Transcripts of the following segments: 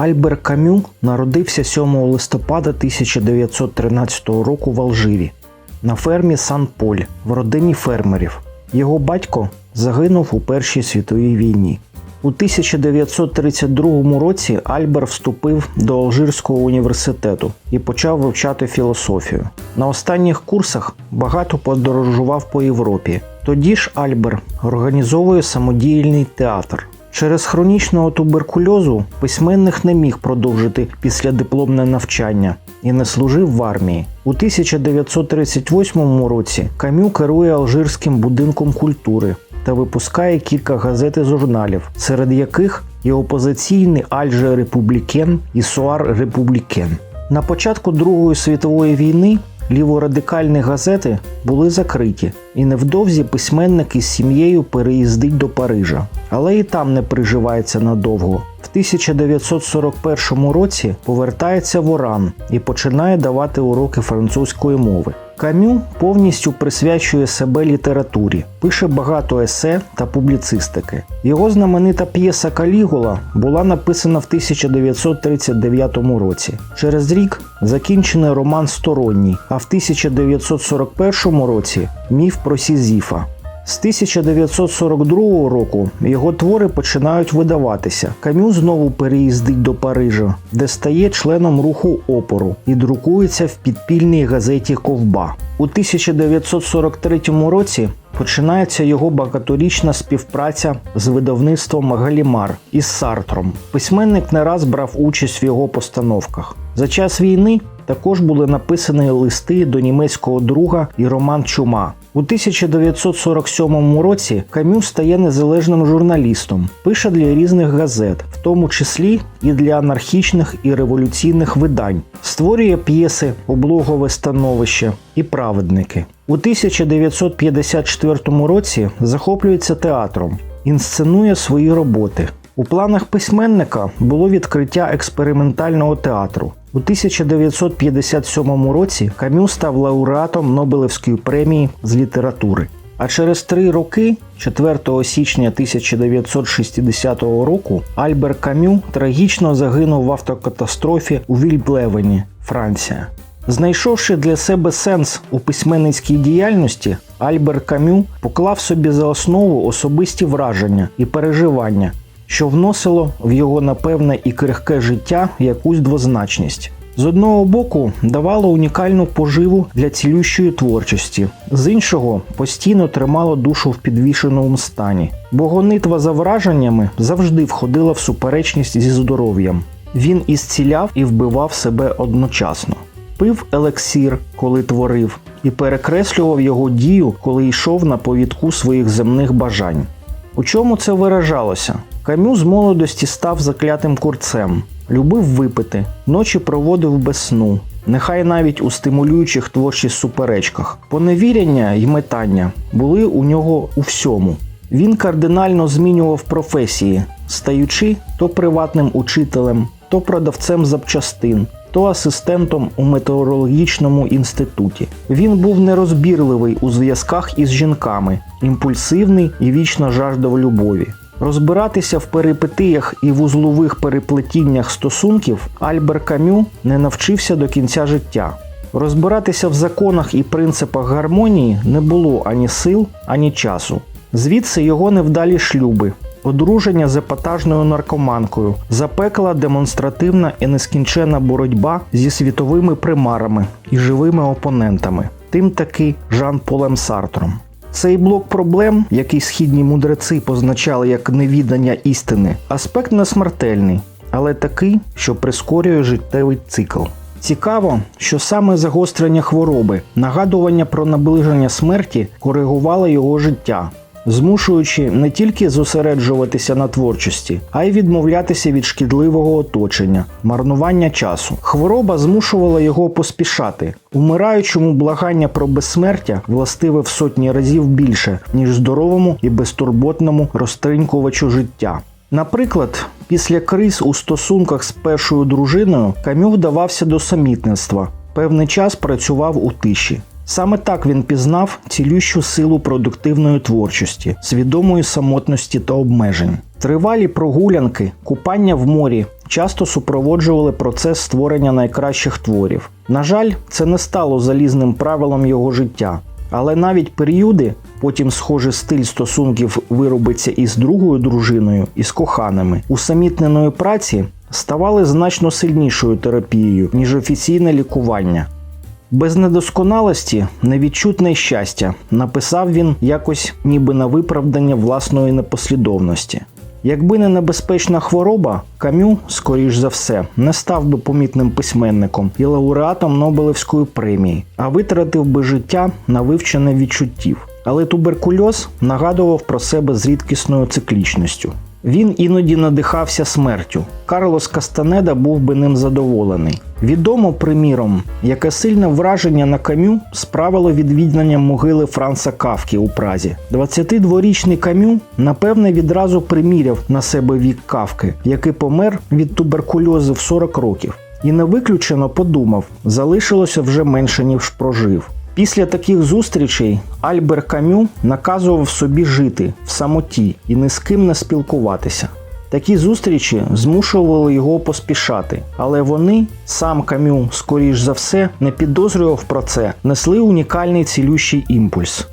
Альбер Камю народився 7 листопада 1913 року в Алжирі на фермі Сан-Поль в родині фермерів. Його батько загинув у Першій світовій війні. У 1932 році Альбер вступив до Алжирського університету і почав вивчати філософію. На останніх курсах багато подорожував по Європі. Тоді ж Альбер організовує самодіяльний театр. Через хронічного туберкульозу письменник не міг продовжити післядипломне навчання і не служив в армії. У 1938 році Камю керує Алжирським будинком культури та випускає кілька газет і журналів, серед яких є опозиційний Альже Републікен і Суар Републікен. На початку Другої світової війни ліворадикальні газети були закриті, і невдовзі письменник із сім'єю переїздить до Парижа. Але і там не приживається надовго. В 1941 році повертається в Оран і починає давати уроки французької мови. Камю повністю присвячує себе літературі, пише багато есе та публіцистики. Його знаменита п'єса Калігула була написана в 1939 році. Через рік закінчений роман Сторонній, а в 1941 році міф про Сізіфа. З 1942 року його твори починають видаватися. Камю знову переїздить до Парижа, де стає членом руху опору і друкується в підпільній газеті Ковба. У 1943 році починається його багаторічна співпраця з видавництвом Галімар із Сартром. Письменник не раз брав участь в його постановках. За час війни також були написані листи до німецького друга і роман Чума. У 1947 році Камю стає незалежним журналістом, пише для різних газет, в тому числі і для анархічних і революційних видань, створює п'єси, облогове становище і праведники. У 1954 році захоплюється театром, інсценує свої роботи. У планах письменника було відкриття експериментального театру. У 1957 році Камю став лауреатом Нобелевської премії з літератури. А через три роки, 4 січня 1960 року, Альбер Камю трагічно загинув в автокатастрофі у Вільблевені, Франція. Знайшовши для себе сенс у письменницькій діяльності, Альбер Камю поклав собі за основу особисті враження і переживання, що вносило в його напевне і крихке життя якусь двозначність. З одного боку давало унікальну поживу для цілющої творчості, з іншого постійно тримало душу в підвішеному стані, бо гонитва за враженнями завжди входила в суперечність зі здоров'ям. Він і зціляв і вбивав себе одночасно. Пив елексір, коли творив, і перекреслював його дію, коли йшов на повідку своїх земних бажань. У чому це виражалося? Камю з молодості став заклятим курцем, любив випити, ночі проводив без сну, нехай навіть у стимулюючих творчих суперечках. Поневіряння й метання були у нього у всьому. Він кардинально змінював професії, стаючи то приватним учителем, то продавцем запчастин, то асистентом у метеорологічному інституті. Він був нерозбірливий у зв'язках із жінками, імпульсивний і вічно жаждав любові. Розбиратися в перипетиях і вузлових переплетіннях стосунків Альбер Камю не навчився до кінця життя. Розбиратися в законах і принципах гармонії не було ані сил, ані часу. Звідси його невдалі шлюби, одруження з епатажною наркоманкою, запекла демонстративна і нескінченна боротьба зі світовими примарами і живими опонентами, тим таки Жан Полем Сартром. Цей блок проблем, який східні мудреці позначали як невідання істини, аспект не смертельний, але такий, що прискорює життєвий цикл. Цікаво, що саме загострення хвороби, нагадування про наближення смерті коригувало його життя, змушуючи не тільки зосереджуватися на творчості, а й відмовлятися від шкідливого оточення, марнування часу. Хвороба змушувала його поспішати. Умираючому благання про безсмертя властиве в сотні разів більше, ніж здоровому і безтурботному розтринькувачу життя. Наприклад, після криз у стосунках з першою дружиною Камю вдавався до самітництва. Певний час працював у тиші. Саме так він пізнав цілющу силу продуктивної творчості, свідомої самотності та обмежень. Тривалі прогулянки, купання в морі часто супроводжували процес створення найкращих творів. На жаль, це не стало залізним правилом його життя. Але навіть періоди, потім схожий стиль стосунків виробиться із другою дружиною, і з коханими, усамітненої праці ставали значно сильнішою терапією, ніж офіційне лікування. Без недосконалості невідчутне щастя, написав він якось ніби на виправдання власної непослідовності. Якби не небезпечна хвороба, Камю, скоріш за все, не став би помітним письменником і лауреатом Нобелевської премії, а витратив би життя на вивчення відчуттів. Але туберкульоз нагадував про себе з рідкісною циклічністю. Він іноді надихався смертю. Карлос Кастанеда був би ним задоволений. Відомо, приміром, яке сильне враження на камю справило відвідання могили Франца Кавкі у Празі. 22-річний камю, напевне, відразу приміряв на себе вік Кавки, який помер від туберкульозу в 40 років. І не виключено подумав, залишилося вже менше, ніж прожив. Після таких зустрічей Альбер Камю наказував собі жити в самоті і ні з ким не спілкуватися. Такі зустрічі змушували його поспішати, але вони, сам Камю, скоріш за все, не підозрював про це, несли унікальний цілющий імпульс.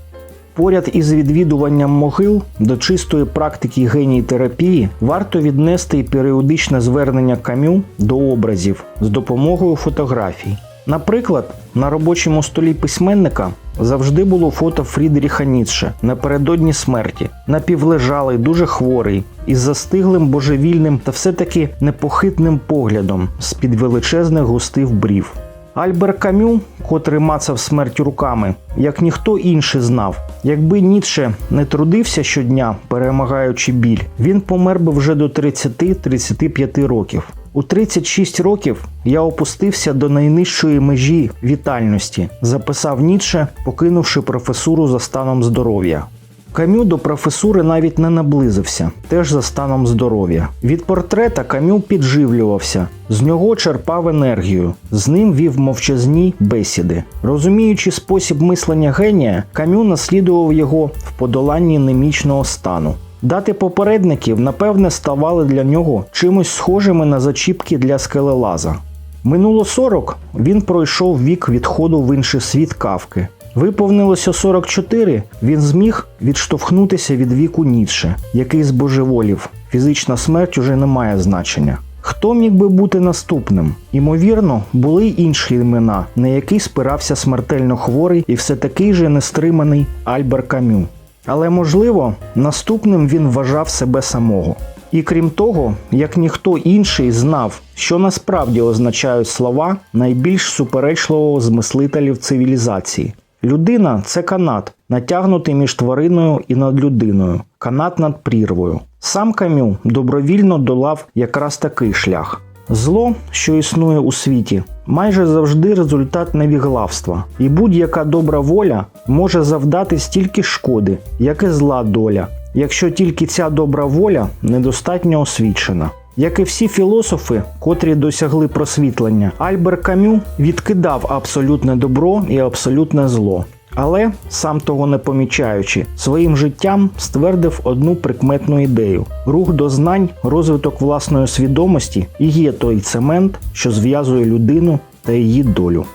Поряд із відвідуванням могил до чистої практики геній терапії варто віднести й періодичне звернення камю до образів з допомогою фотографій. Наприклад, на робочому столі письменника завжди було фото Фрідріха Ніцше напередодні смерті, напівлежалий, дуже хворий, із застиглим божевільним та все-таки непохитним поглядом з-під величезних густих брів. Альбер Камю, котрий мацав смерть руками, як ніхто інший знав, якби Ніцше не трудився щодня, перемагаючи біль, він помер би вже до 30-35 років. У 36 років я опустився до найнижчої межі вітальності, записав Ніцше, покинувши професуру за станом здоров'я. Камю до професури навіть не наблизився, теж за станом здоров'я. Від портрета Камю підживлювався, з нього черпав енергію, з ним вів мовчазні бесіди. Розуміючи спосіб мислення генія, Камю наслідував його в подоланні немічного стану. Дати попередників, напевне, ставали для нього чимось схожими на зачіпки для скелелаза. Минуло 40, він пройшов вік відходу в інший світ кавки. Виповнилося 44, він зміг відштовхнутися від віку Ніцше, який збожеволів. Фізична смерть уже не має значення. Хто міг би бути наступним? Імовірно, були й інші імена, на які спирався смертельно хворий і все такий же нестриманий Альбер Камю. Але можливо, наступним він вважав себе самого. І крім того, як ніхто інший знав, що насправді означають слова найбільш суперечливого з мислителів цивілізації. Людина це канат, натягнутий між твариною і над людиною, канат над прірвою. Сам Камю добровільно долав якраз такий шлях. Зло, що існує у світі, майже завжди результат невіглавства, і будь-яка добра воля може завдати стільки шкоди, як і зла доля, якщо тільки ця добра воля недостатньо освічена. Як і всі філософи, котрі досягли просвітлення, Альбер Камю відкидав абсолютне добро і абсолютне зло. Але, сам того не помічаючи, своїм життям ствердив одну прикметну ідею: рух до знань, розвиток власної свідомості і є той цемент, що зв'язує людину та її долю.